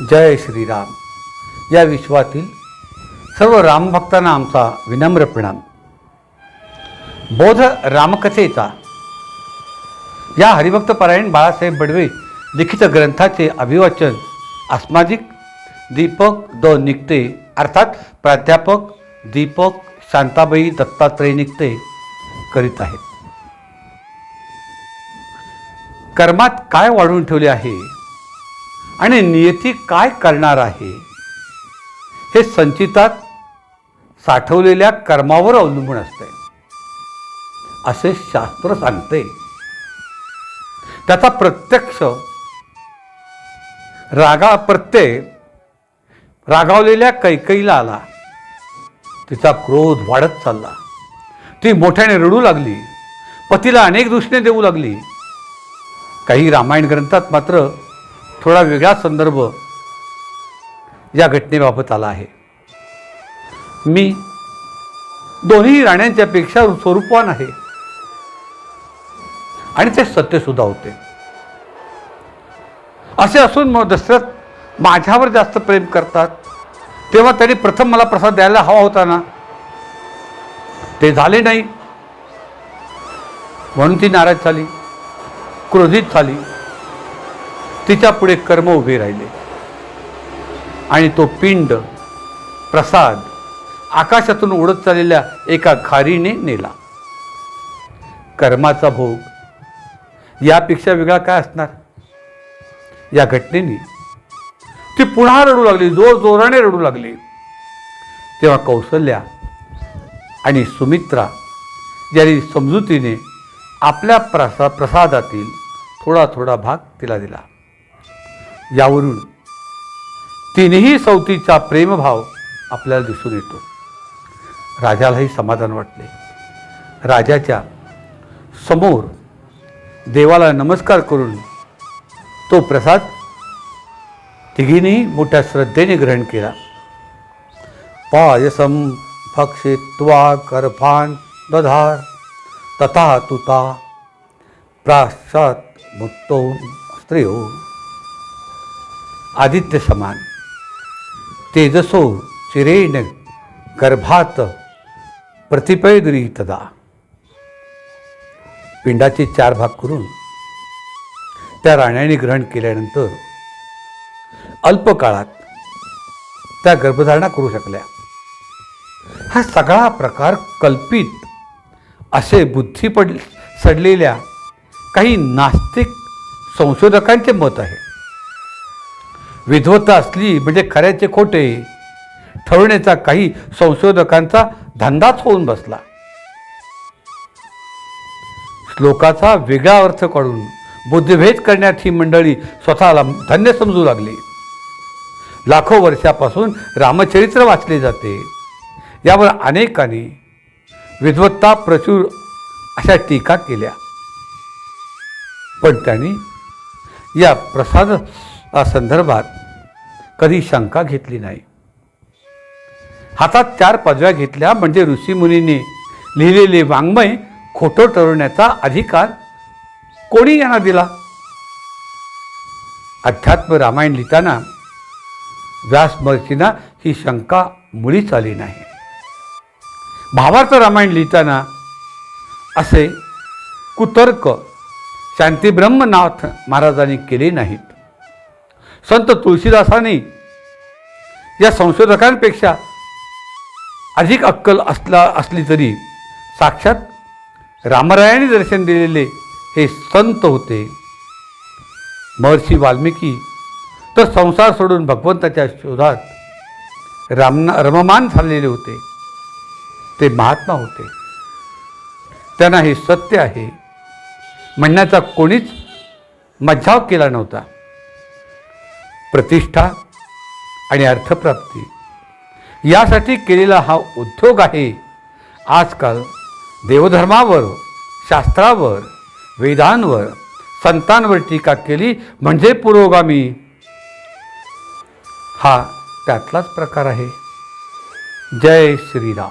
जय श्रीराम. या विश्वातील सर्व रामभक्तांना आमचा विनम्र प्रणाम. बोध रामकथेचा या हरिभक्त पारायण बाळासाहेब बडवे लिखित ग्रंथाचे अभिवाचन अस्माजिक दीपक द निघते अर्थात प्राध्यापक दीपक शांताबाई दत्तात्रय निघते करीत आहेत. कर्मात काय वाढवून ठेवले आहे? आणि नियती काय करणार आहे? हे संचितात साठवलेल्या कर्मावर अवलंबून असते. असे शास्त्र सांगते. त्याचा प्रत्यक्ष रागा प्रत्यय रागावलेल्या कैकईला आला. तिचा क्रोध वाढत चालला. ती मोठ्याने रडू लागली. पतीला अनेक दृष्टीने देऊ लागली. काही रामायण ग्रंथात मात्र थोडा वेगळा संदर्भ या घटनेबाबत आला आहे. मी दोन्ही राण्यांच्या पेक्षा स्वरूपवान आहे. आणि ते सत्यसुद्धा होते. असे असून मग दशरथ माझ्यावर जास्त प्रेम करतात. तेव्हा त्यांनी प्रथम मला प्रसाद द्यायला हवा होता ना? ते झाले नाही. म्हणून ती नाराज झाली. क्रोधित झाली. तिच्या पुढे कर्म उभे राहिले. आणि तो पिंड प्रसाद आकाशातून उडत चाललेल्या एका घारीने नेला. कर्माचा भोग यापेक्षा वेगळा काय असणार? या घटनेने ती पुन्हा रडू लागली जोर जोराने रडू लागली. तेव्हा कौशल्या आणि सुमित्रा यांनी समजुतीने आपल्या प्रसा प्रसादातील थोडा थोडा भाग तिला दिला. यावरून तिन्ही सवतीचा प्रेमभाव आपल्याला दिसून येतो. राजालाही समाधान वाटले. राजाच्या समोर देवाला नमस्कार करून तो प्रसाद तिघींनी मोठ्या श्रद्धेने ग्रहण केला. पायसम भक्षित्वा करफान दधार तथा तुता प्राशात मुक्तो स्त्रियो आदित्य समान तेजसो चिरेण गर्भात प्रतिपैदरी तदा. पिंडाचे चार भाग करून त्या राण्याने ग्रहण केल्यानंतर अल्पकाळात त्या गर्भधारणा करू शकल्या. हा सगळा प्रकार कल्पित असे बुद्धी पड सडलेल्या काही नास्तिक संशोधकांचे मत आहे. विधवता असली म्हणजे खऱ्याचे खोटे. ठरवण्याचा काही संशोधकांचा धंदाच होऊन बसला. श्लोकाचा वेगळा अर्थ काढून बुद्धिभेद करण्यात ही मंडळी स्वतःला धन्य समजू लागली. लाखो वर्षापासून रामचरित्र वाचले जाते. यावर अनेकांनी विद्वत्ता प्रचूर अशा टीका केल्या. पण त्यांनी या प्रसाद संदर्भात कधी शंका घेतली नाही. हातात चार पदव्या घेतल्या म्हणजे ऋषीमुनींनी लिहिलेले वाङ्मय खोटं ठरवण्याचा अधिकार कोणी यांना दिला? अध्यात्म रामायण लिहिताना व्यासमर्षींना ही शंका मुळीच आली नाही. भावार्थ रामायण लिहिताना असे कुतर्क शांतीब्रह्मनाथ महाराजांनी केले नाहीत. संत तुळशीदासांनी या संशोधकांपेक्षा अधिक अक्कल असला असली तरी साक्षात रामरायाने दर्शन दिलेले हे संत होते. महर्षी वाल्मिकी तर संसार सोडून भगवंताच्या शोधात रामना रममान झालेले होते. ते महात्मा होते. त्यांना हे सत्य आहे. म्हणण्याचा कोणीच मज्जाव केला नव्हता. प्रतिष्ठा आणि अर्थप्राप्ती. यासाठी केलेला हा उद्योग आहे. आजकाल देवधर्मावर शास्त्रावर वेदांवर संतांवर टीका केली म्हणजे पुरोगामी. हा त्यातलाच प्रकार आहे. जय श्रीराम.